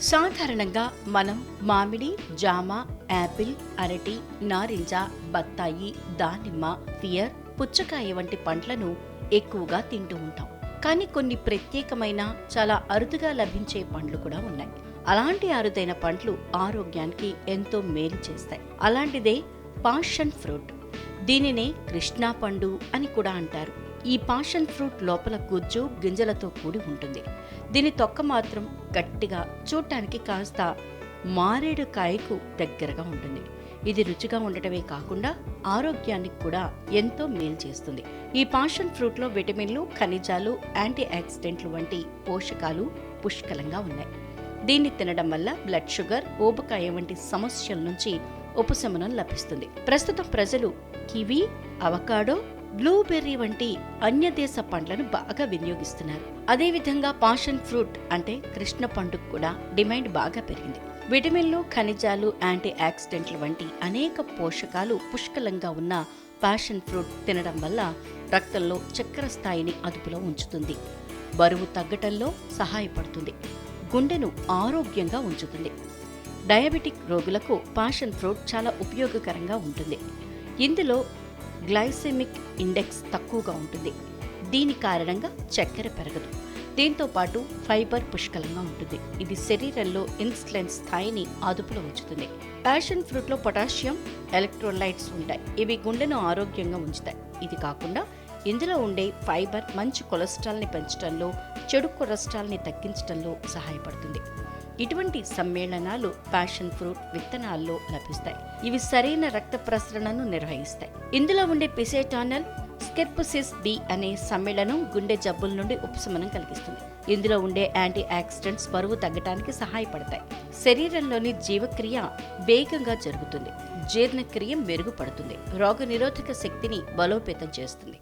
సాధారణంగా మనం మామిడి జామ యాపిల్ అరటి నారింజ బత్తాయి దానిమ్మ ఫియర్ పుచ్చకాయ వంటి పండ్లను ఎక్కువగా తింటూ ఉంటాం. కానీ కొన్ని ప్రత్యేకమైన చాలా అరుదుగా లభించే పండ్లు కూడా ఉన్నాయి. అలాంటి అరుదైన పండ్లు ఆరోగ్యానికి ఎంతో మేలు చేస్తాయి. అలాంటిదే పాషన్ ఫ్రూట్. దీనినే కృష్ణా పండు అని కూడా అంటారు. ఈ పాషన్ ఫ్రూట్ లోపల గుజ్జు గింజలతో కూడి ఉంటుంది. దీని తొక్క మాత్రం గట్టిగా చూడటానికి కాస్త మారేడు కాయకు దగ్గరగా ఉంటుంది. ఇది రుచిగా ఉండటమే కాకుండా ఆరోగ్యానికి కూడా ఎంతో మేలు చేస్తుంది. ఈ పాషన్ ఫ్రూట్లో విటమిన్లు ఖనిజాలు యాంటీ ఆక్సిడెంట్లు వంటి పోషకాలు పుష్కలంగా ఉన్నాయి. దీన్ని తినడం వల్ల బ్లడ్ షుగర్ ఊబకాయ వంటి సమస్యల నుంచి ఉపశమనం లభిస్తుంది. ప్రస్తుతం ప్రజలు కివి అవకాడో బ్లూబెర్రీ వంటి అన్య దేశ పండ్లను బాగా వినియోగిస్తున్నారు. అదేవిధంగా పాషన్ ఫ్రూట్ అంటే కృష్ణ పండుకు కూడా డిమాండ్ బాగా పెరిగింది. విటమిన్లు ఖనిజాలు యాంటీ ఆక్సిడెంట్లు వంటి అనేక పోషకాలు పుష్కలంగా ఉన్న ప్యాషన్ ఫ్రూట్ తినడం వల్ల రక్తంలో చక్కెర స్థాయిని అదుపులో ఉంచుతుంది. బరువు తగ్గటంలో సహాయపడుతుంది. గుండెను ఆరోగ్యంగా ఉంచుతుంది. డయాబెటిక్ రోగులకు పాషన్ ఫ్రూట్ చాలా ఉపయోగకరంగా ఉంటుంది. ఇందులో గ్లైసెమిక్ ఇండెక్స్ తక్కువగా ఉంటుంది. దీని కారణంగా చక్కెర పెరగదు. దీంతో పాటు ఫైబర్ పుష్కలంగా ఉంటుంది. ఇది శరీరంలో ఇన్సులిన్ స్థాయిని అదుపులో ఉంచుతుంది. ప్యాషన్ ఫ్రూట్లో పొటాషియం ఎలక్ట్రోలైట్స్ ఉంటాయి. ఇవి గుండెను ఆరోగ్యంగా ఉంచుతాయి. ఇది కాకుండా ఇందులో ఉండే ఫైబర్ మంచి కొలెస్ట్రాల్ని పెంచడంలో చెడు కొలెస్ట్రాల్ని తగ్గించడంలో సహాయపడుతుంది. ఇటువంటి సమ్మేళనాలు ప్యాషన్ ఫ్రూట్ విత్తనాల్లో లభిస్తాయి. ఇవి సరైన రక్త ప్రసరణను నిర్వహిస్తాయి. ఇందులో ఉండే పిసేటానల్ స్కెర్పుసిస్ బి అనే సమ్మేళనం గుండె జబ్బుల నుండి ఉపశమనం కలిగిస్తుంది. ఇందులో ఉండే యాంటీ ఆక్సిడెంట్స్ బరువు తగ్గడానికి సహాయపడతాయి. శరీరంలోని జీవక్రియ వేగంగా జరుగుతుంది. జీర్ణక్రియ మెరుగుపడుతుంది. రోగ నిరోధక శక్తిని బలోపేతం చేస్తుంది.